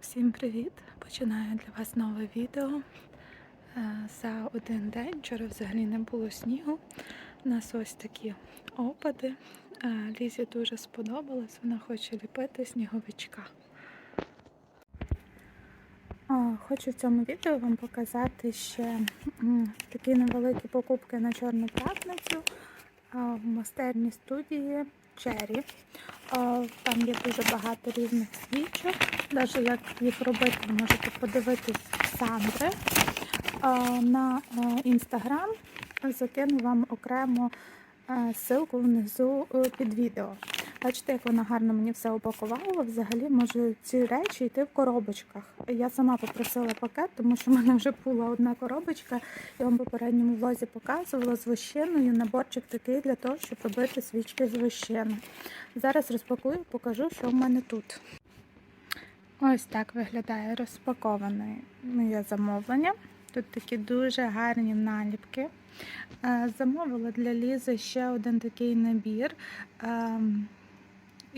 Всім привіт! Починаю для вас нове відео. Е, За один день вчора взагалі не було снігу. У нас ось такі опади. Е, Лізі дуже сподобалось, вона хоче ліпити сніговичка. Хочу в цьому відео вам показати ще такі невеликі покупки на Чорну п'ятницю в майстерні студії Cherry. Там є дуже багато різних свічок. Навіть як їх робити, ви можете подивитись Сандри. На інстаграм закину вам окремо е, ссылку внизу е, під відео. Бачите, як вона гарно мені все упакувала. Взагалі може ці речі йти в коробочках. Я сама попросила пакет, тому що в мене вже була одна коробочка. Я вам в попередньому влозі показувала з вощиною. Наборчик такий для того, щоб робити свічки з вощини. Зараз розпакую, покажу, що в мене тут. Ось так виглядає розпаковане моє замовлення. Тут такі дуже гарні наліпки. Е, Замовила для Лізи ще один такий набір ем,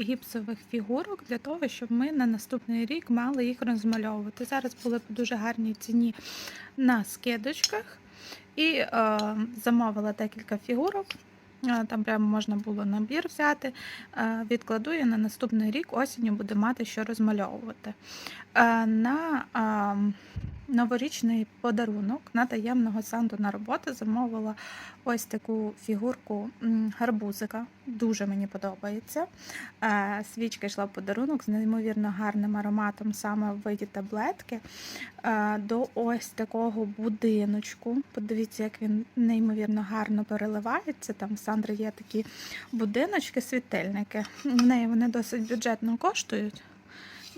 гіпсових фігурок для того, щоб ми на наступний рік мали їх розмальовувати. Зараз були по дуже гарній ціні на скидочках і е, замовила декілька фігурок. Е, Там прямо можна було набір взяти. Е, Відкладу я на наступний рік осінню буде мати що розмальовувати. Е, На новорічний подарунок на таємного Санту на роботу замовила ось таку фігурку гарбузика. Дуже мені подобається. Е, Свічка йшла в подарунок з неймовірно гарним ароматом саме в виді таблетки. Е, До ось такого будиночку. Подивіться, як він неймовірно гарно переливається. Там в Сандри є такі будиночки, світильники. В неї вони досить бюджетно коштують.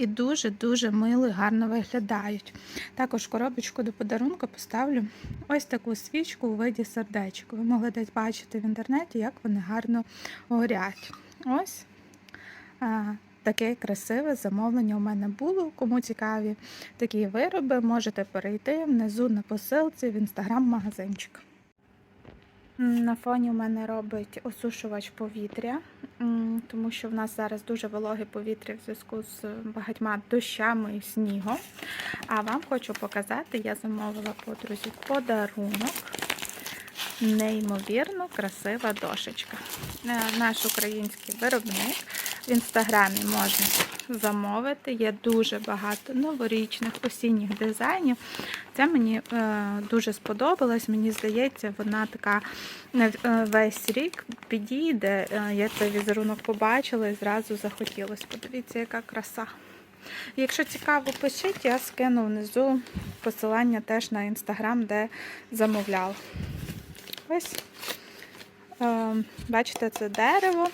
І дуже-дуже мило і гарно виглядають. Також коробочку до подарунку поставлю ось таку свічку у виді сердечок. Ви могли десь бачити в інтернеті, як вони гарно горять. Ось таке красиве замовлення у мене було. Кому цікаві такі вироби, можете перейти внизу на посилці в інстаграм-магазинчик. На фоні у мене робить осушувач повітря, тому що в нас зараз дуже вологе повітря в зв'язку з багатьма дощами і снігом. А вам хочу показати, я замовила подрузі подарунок. Неймовірно красива дошечка. Е, Наш український виробник в інстаграмі можна замовити. Є дуже багато новорічних осінніх дизайнів. Це мені е, дуже сподобалось. Мені здається, вона така е, весь рік підійде. Е, я цей візерунок побачила і зразу захотілося. Подивіться, яка краса. Якщо цікаво, пишіть, я скину внизу посилання теж на інстаграм, де замовляла. Ось, е, бачите, це дерево.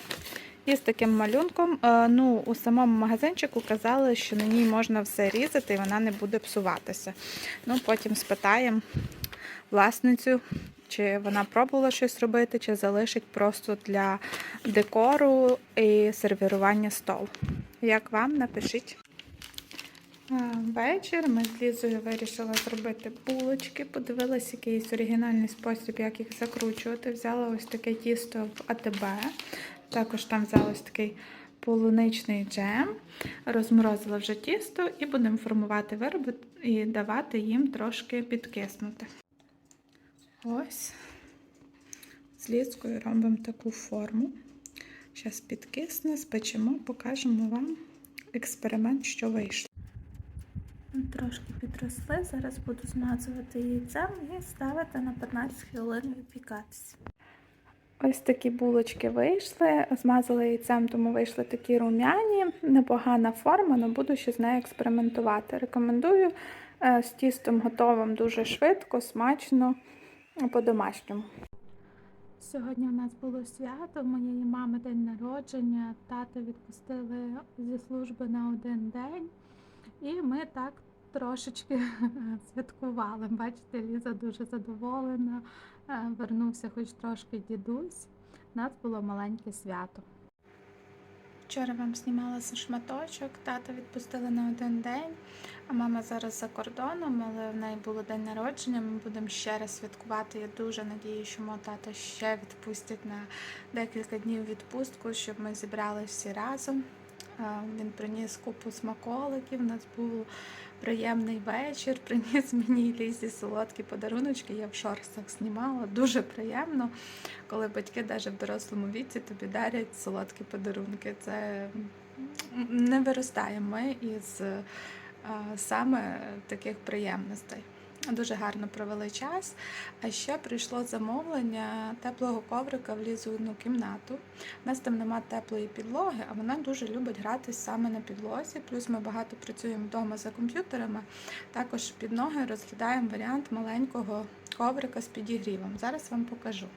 І з таким малюнком. Е, Ну, у самому магазинчику казали, що на ній можна все різати і вона не буде псуватися. Ну, потім спитаємо власницю, чи вона пробувала щось робити, чи залишить просто для декору і сервірування столу. Як вам напишіть? Вечір ми з Лізою вирішили зробити булочки. Подивилася якийсь оригінальний спосіб, як їх закручувати. Взяла ось таке тісто в АТБ. Також там взяла ось такий полуничний джем. Розморозила вже тісто і будемо формувати вироби і давати їм трошки підкиснути. Ось. З ліскою робимо таку форму. Зараз підкисне, спечемо, покажемо вам експеримент, що вийшло. Трошки підросли, зараз буду змазувати яйцем і ставити на 15 хвилин випікатися. Ось такі булочки вийшли. Змазала яйцем, тому вийшли такі рум'яні, непогана форма, але буду ще з нею експериментувати. Рекомендую е, з тістом готовим дуже швидко, смачно, по-домашньому. Сьогодні у нас було свято, у моєї мами день народження. Тата відпустили зі служби на один день. І ми так трошечки святкували. Бачите, Ліза дуже задоволена. Вернувся хоч трошки дідусь. У нас було маленьке свято. Вчора вам знімала за шматочок, тата відпустили на один день, а мама зараз за кордоном, але в неї було день народження. Ми будемо ще раз святкувати. Я дуже надію, що мого тата ще відпустять на декілька днів відпустку, щоб ми зібралися всі разом. Він приніс купу смаколиків. У нас був приємний вечір. Приніс мені Лізі солодкі подаруночки. Я в шорстах знімала. Дуже приємно, коли батьки навіть в дорослому віці тобі дарять солодкі подарунки. Це не виростаємо ми із саме таких приємностей. Дуже гарно провели час. А ще прийшло замовлення теплого коврика в лізуну кімнату. У нас там нема теплої підлоги, а вона дуже любить грати саме на підлозі. Плюс ми багато працюємо вдома за комп'ютерами. Також під ноги розглядаємо варіант маленького коврика з підігрівом. Зараз вам покажу.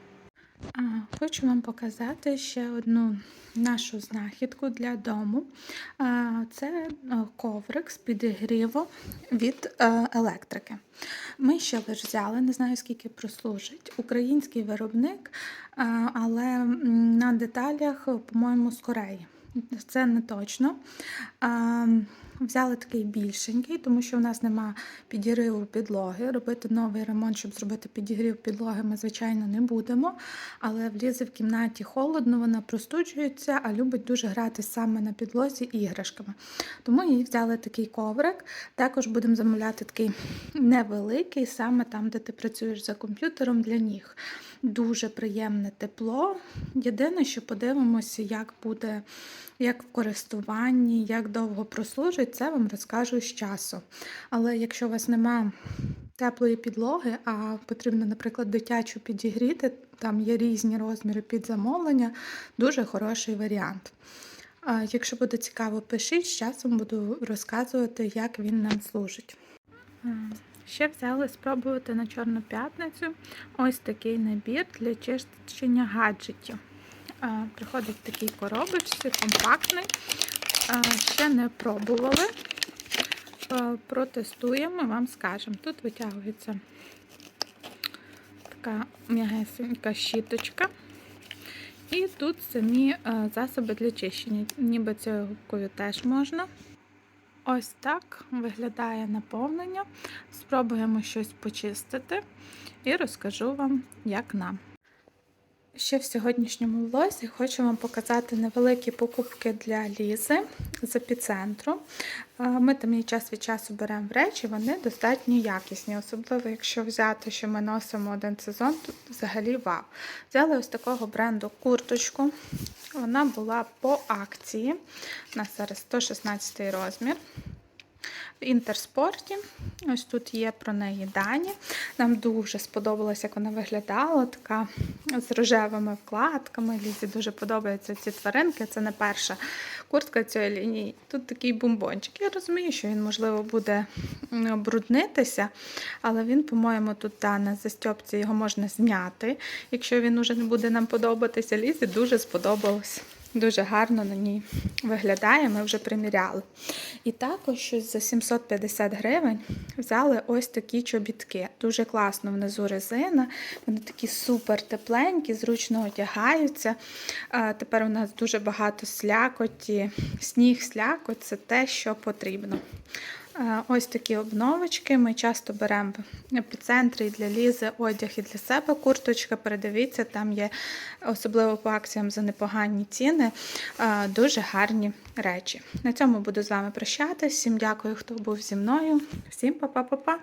Хочу вам показати ще одну нашу знахідку для дому. Це е, коврик з підігрівом від е, електрики. Ми ще лише взяли, не знаю скільки прослужить. Український виробник, але на деталях, по-моєму, з Кореї. Це не точно. Взяли такий більшенький, тому що у нас нема підігріву підлоги. Робити новий ремонт, щоб зробити підігрів підлоги, ми, звичайно, не будемо. Але в Лізи в кімнаті холодно, вона простуджується, а любить дуже грати саме на підлозі іграшками. Тому їй взяли такий коврик. Також будемо замовляти такий невеликий, саме там, де ти працюєш за комп'ютером для ніг. Дуже приємне тепло. Єдине, що подивимося, як буде як в користуванні, як довго прослужить, це вам розкажу з часу. Але якщо у вас нема теплої підлоги, а потрібно, наприклад, дитячу підігріти, там є різні розміри під замовлення, дуже хороший варіант. Якщо буде цікаво, пишіть, з часом буду розказувати, як він нам служить. Ще взяли спробувати на Чорну п'ятницю ось такий набір для чищення гаджетів. Приходить в такій коробочці, компактний. Ще не пробували. А, Протестуємо, вам скажемо. Тут витягується така м'ягесенька щіточка. І тут самі засоби для чищення. Ніби цією губкою теж можна. Ось так виглядає наповнення. Спробуємо щось почистити і розкажу вам, як нам. Ще в сьогоднішньому влозі хочу вам показати невеликі покупки для Лізи з епіцентру. Ми там її час від часу беремо в речі, вони достатньо якісні, особливо якщо взяти, що ми носимо один сезон, то взагалі вау. Взяли ось такого бренду курточку. Вона була по акції. У нас зараз 116 розмір. Інтерспорті. Ось тут є про неї дані. Нам дуже сподобалось, як вона виглядала, така з рожевими вкладками. Лізі дуже подобаються ці тваринки. Це не перша куртка цієї лінії. Тут такий бомбончик. Я розумію, що він, можливо, буде бруднитися, але він, по-моєму, тут та, на застьопці його можна зняти. Якщо він уже не буде нам подобатися, Лізі дуже сподобалось. Дуже гарно на ній виглядає, ми вже приміряли. І також щось за 750 гривень взяли ось такі чобітки. Дуже класно внизу резина. Вони такі супер тепленькі, зручно одягаються. Тепер у нас дуже багато слякоті. Сніг, слякоть це те, що потрібно. Ось такі обновочки. Ми часто беремо в епіцентрі для Лізи одяг і для себе курточка. Передивіться, там є особливо по акціям за непогані ціни. Дуже гарні речі. На цьому буду з вами прощатися. Всім дякую, хто був зі мною. Всім па-па-па-па!